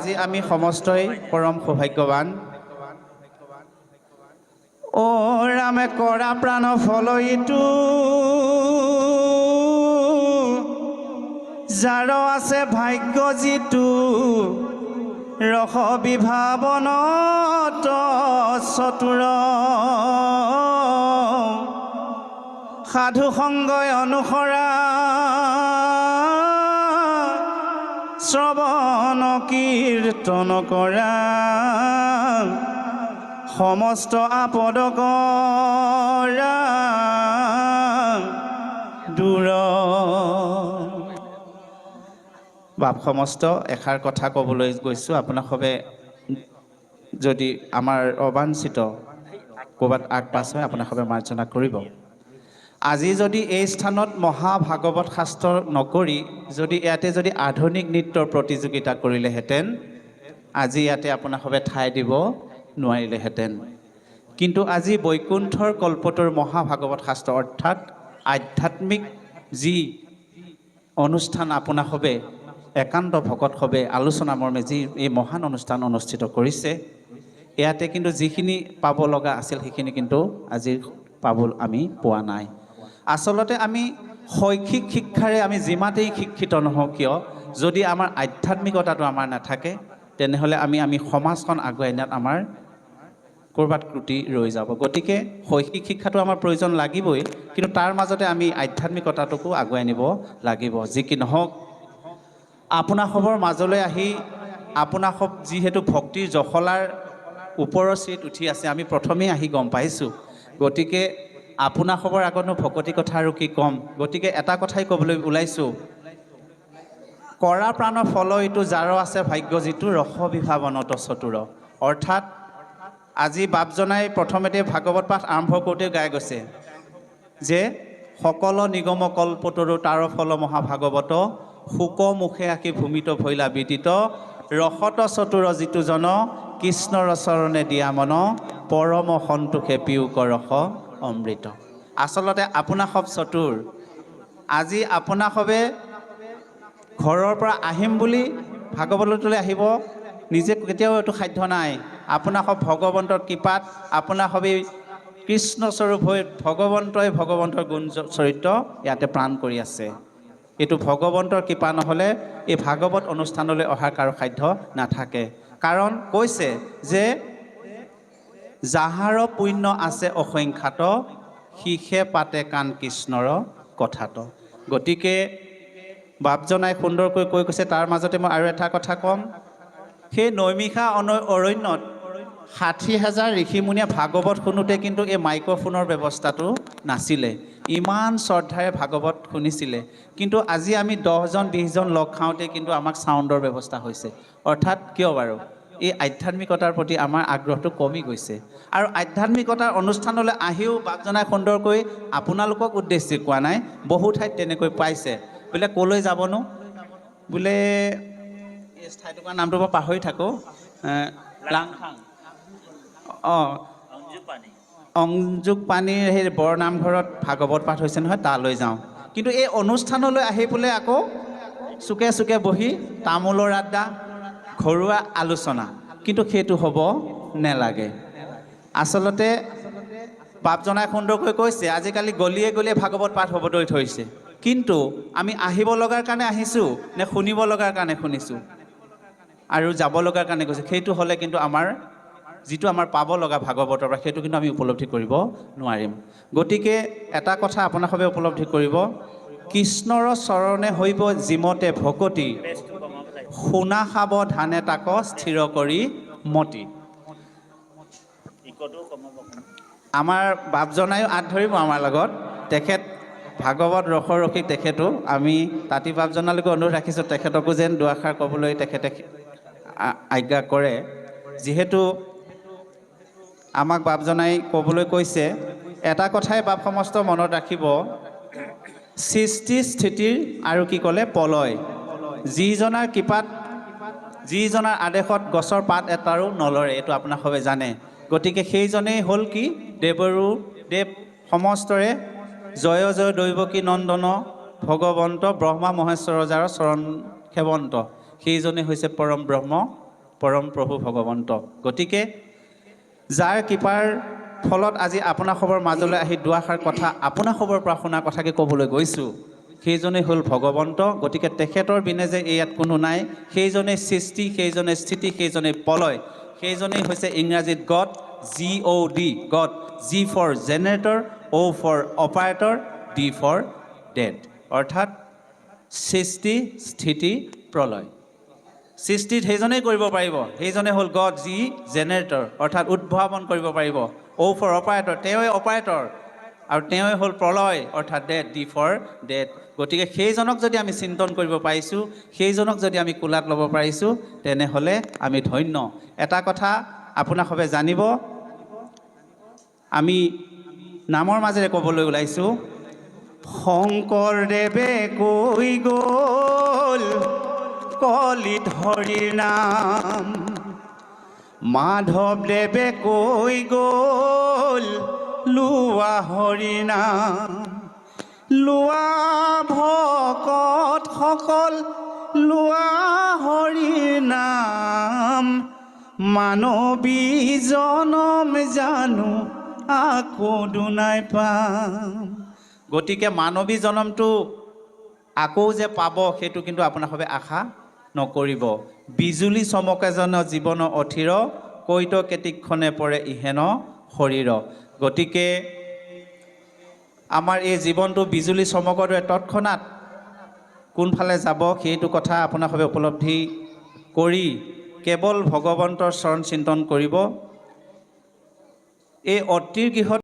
আজি আমি সমস্তই পৰম সৌভাগ্যৱান। অ, ৰামে কৰা প্ৰাণ ফল ইটো। যাৰ আছে ভাগ্য যিটো, ৰস বিভাৱনত চতুৰ। সাধু সংগই অনুসৰা। শ্ৰৱণ কীৰ্তন কৰা। সমস্ত আপদ কৰা। দূৰ। বাপ সমস্ত এষাৰ কথা ক'বলৈ গৈছোঁ। আপোনাক সবে যদি আমাৰ অবাঞ্ছিত ক'ৰবাত আগ পাছ হয় আপোনাক সবে মাৰ্জনা কৰিব। আজি যদি এই স্থানত মহাভাগৱত শাস্ত্ৰ নকৰি যদি ইয়াতে যদি আধুনিক নৃত্যৰ প্ৰতিযোগিতা কৰিলেহেঁতেন, আজি ইয়াতে আপোনাক সবে ঠাই দিব নোৱাৰিলেহেঁতেন। কিন্তু আজি বৈকুণ্ঠৰ কল্পটোৰ মহাভাগৱত শাস্ত্ৰ অৰ্থাৎ আধ্যাত্মিক যি অনুষ্ঠান আপোনাক সবে, একান্ত ভকত সবে, আলোচনা মৰ্মে যি এই মহান অনুষ্ঠান অনুষ্ঠিত কৰিছে, ইয়াতে কিন্তু যিখিনি পাব লগা আছিল সেইখিনি কিন্তু আজি পাব আমি পোৱা নাই। আচলতে আমি শৈক্ষিক শিক্ষাৰে আমি যিমানেই শিক্ষিত নহওঁ কিয় যদি আমাৰ আধ্যাত্মিকতাটো আমাৰ নাথাকে তেনেহ'লে আমি আমি সমাজখন আগুৱাই নিয়াত আমাৰ ক'ৰবাত ক্ৰুটি ৰৈ যাব। গতিকে শৈক্ষিক শিক্ষাটো আমাৰ প্ৰয়োজন লাগিবই কিন্তু তাৰ মাজতে আমি আধ্যাত্মিকতাটোকো আগুৱাই নিব লাগিব। যি কি নহওক আপোনাসৱৰ মাজলৈ আহি আপোনাসৱ যিহেতু ভক্তিৰ জখলাৰ ওপৰৰ চিৰিত উঠি আছে আমি প্ৰথমেই আহি গম পাইছোঁ। গতিকে আপোনাসৱৰ আগতনো ভকতি কথা আৰু কি ক'ম? গতিকে এটা কথাই ক'বলৈ ওলাইছোঁ। কৰা প্ৰাণৰ ফল এইটো যাৰ আছে ভাগ্য, যিটো ৰস বিভাৱনত চতুৰ। অৰ্থাৎ আজি বাপজনাই প্ৰথমতে ভাগৱত পাঠ আৰম্ভ কৰোঁতে গাই গৈছে যে সকল নিগম কল্পতৰু তাৰ ফল মহাভাগৱত শোক মুখে আঁকি ভূমিত ভৈলা বিদিত ৰসত চতুৰ যিটো জন, কৃষ্ণৰ চৰণে দিয়া মন, পৰম সন্তোষে পিয়ুক ৰস। অমৃত। আচলতে আপোনা সব চতুৰ। আজি আপোনা সবে ঘৰৰ পৰা আহিম বুলি ভাগৱতলৈ আহিব। নিজে কেতিয়াও এইটো সাধ্য নাই। আপোনাক সব ভগৱন্তৰ কৃপাত আপোনাক সবেই কৃষ্ণস্বৰূপ হৈ ভগৱন্তই ভগৱন্তৰ গুণ চৰিত্ৰ ইয়াতে প্ৰাণ কৰি আছে। এইটো ভগৱন্তৰ কৃপা নহ'লে এই ভাগৱত অনুষ্ঠানলৈ অহাৰ কাৰো সাধ্য নাথাকে। কাৰণ কৈছে যে যাহাৰ পুণ্য আছে অসংখ্যাত শিষে পাতে কাণ কৃষ্ণৰ কথাত। গতিকে বাপজনাই সুন্দৰকৈ কৈ গৈছে তাৰ মাজতে মই আৰু এটা কথা ক'ম। সেই নৈমিষা অন- অৰণ্যত ষাঠি হাজাৰ ঋষিমুনিয়ে ভাগৱত শুনোতে কিন্তু এই মাইক্ৰফোনৰ ব্যৱস্থাটো নাছিলে। ইমান শ্ৰদ্ধাৰে ভাগৱত শুনিছিলে। কিন্তু আজি আমি দহজন বিছজন লগ খাওঁতে কিন্তু আমাক চাউণ্ডৰ ব্যৱস্থা হৈছে। অৰ্থাৎ কিয় বাৰু? এই আধ্যাত্মিকতাৰ প্ৰতি আমাৰ আগ্ৰহটো কমি গৈছে। আৰু আধ্যাত্মিকতাৰ অনুষ্ঠানলৈ আহিও বাপজনাই সুন্দৰকৈ আপোনালোকক উদ্দেশ্যি কোৱা নাই বহু ঠাইত তেনেকৈ পাইছে। বোলে ক'লৈ যাবনো? বোলে এই ঠাইটুকুৰাৰ নামটো মই পাহৰি থাকোঁ। অঁ। অংযোগ পানীৰ সেই বৰনামঘৰত ভাগৱত পাঠ হৈছে নহয় তালৈ যাওঁ। কিন্তু এই অনুষ্ঠানলৈ আহি পেলাই আকৌ চুকে চুকে বহি তামোলৰ আড্ডা ঘৰুৱা আলোচনা। কিন্তু সেইটো হ'ব নেলাগে। আচলতে বাপজনাই সুন্দৰকৈ কৈছে, আজিকালি গলিয়ে গলিয়ে ভাগৱত পাঠ হ'বলৈ ধৰিছে। কিন্তু আমি আহিব লগাৰ কাৰণে আহিছোঁ নে শুনিব লগাৰ কাৰণে শুনিছোঁ? আৰু যাব লগাৰ কাৰণে গৈছে। সেইটো হ'লে কিন্তু আমাৰ, যিটো আমাৰ পাব লগা ভাগৱতৰ পৰা, সেইটো কিন্তু আমি উপলব্ধি কৰিব নোৱাৰিম। গতিকে এটা কথা আপোনাৰ সবে উপলব্ধি কৰিব, কৃষ্ণৰ চৰণে হৈব জিমতে ভকতি শুনা খাব ধানে তাক স্থিৰ কৰি মতি। আমাৰ বাপজনায়ো আঁত ধৰিব আমাৰ লগত। তেখেত ভাগৱত ৰসৰসিক তেখেতো। আমি তাঁতি বাপজনালৈকে অনুৰোধ ৰাখিছোঁ তেখেতকো যেন দুআষাৰ ক'বলৈ তেখেতে আজ্ঞা কৰে। যিহেতু আমাক বাপজনাই ক'বলৈ কৈছে এটা কথাই বাপ সমস্ত মনত ৰাখিব সৃষ্টি স্থিতিৰ আৰু কি ক'লে পলয়। যিজনাৰ কৃপাত যিজনাৰ আদেশত গছৰ পাত এটাৰো নলৰে এইটো আপোনাক সবে জানে। গতিকে সেইজনেই হ'ল কি? দেৱৰো দেৱ সমস্তৰে জয় জয় দৈৱকী নন্দন ভগৱন্ত ব্ৰহ্মা মহেশ্বৰ ৰজাৰ চৰণ সেৱন্ত সেইজনেই হৈছে পৰম ব্ৰহ্ম পৰম প্ৰভু ভগৱন্ত। গতিকে যাৰ কৃপাৰ ফলত আজি আপোনাসৱৰ মাজলৈ আহি দুআষাৰ কথা আপোনাসৱৰ পৰা শুনা কথাকে ক'বলৈ গৈছোঁ। সেইজনেই হ'ল ভগৱন্ত, গতিকে তেখেতৰ বিনে যে ইয়াত কোনো নাই, সেইজনেই সৃষ্টি, সেইজনেই স্থিতি, সেইজনেই প্ৰলয়, সেইজনেই হৈছে ইংৰাজীত God G O' D God G for generator O' for operator D for dead অৰ্থাৎ সৃষ্টি, স্থিতি, প্ৰলয়। সৃষ্টিত সেইজনেই কৰিব পাৰিব সেইজনে হ'ল গড যি জেনেৰেটৰ অৰ্থাৎ উদ্ভাৱন কৰিব পাৰিব অ' ফৰ অপাৰেটৰ তেওঁৱে অপাৰেটৰ আৰু তেওঁৱে হ'ল প্ৰলয়, অৰ্থাৎ ডেড ডি ফৰ ডেড গতিকে সেইজনক যদি আমি চিন্তন কৰিব পাৰিছোঁ, সেইজনক যদি আমি কোলাত ল'ব পাৰিছোঁ, তেনেহ'লে আমি ধন্য। এটা কথা আপোনাক সবে জানিব, আমি নামৰ মাজেৰে ক'বলৈ ওলাইছোঁ শংকৰদেৱে কৈ গ'ল কলিত হৰিৰ নাম। মাধৱদেৱে কৈ গ'ল লোৱা নাম লোৱা ভকত সকল, লোৱা হৰিৰ নাম মানৱী জনম জানো, আকৌ দুনাই পাম। গতিকে মানৱী জনমটো আকৌ যে পাব, সেইটো কিন্তু আপোনালোকে আশা নকৰিব। বিজুলী চমকেজন জীৱন অথিৰ, কৈত কেতিক্ষণে পৰে ইহেন শৰীৰ। গতিকে আমাৰ এই জীৱনটো বিজুলী চমকৰ দৰে তৎক্ষণাত কোনফালে যাব সেইটো কথা আপোনালোকে উপলব্ধি কৰি কেৱল ভগৱন্তৰ চৰণ চিন্তন কৰিব। এই অতিৰ গৃহত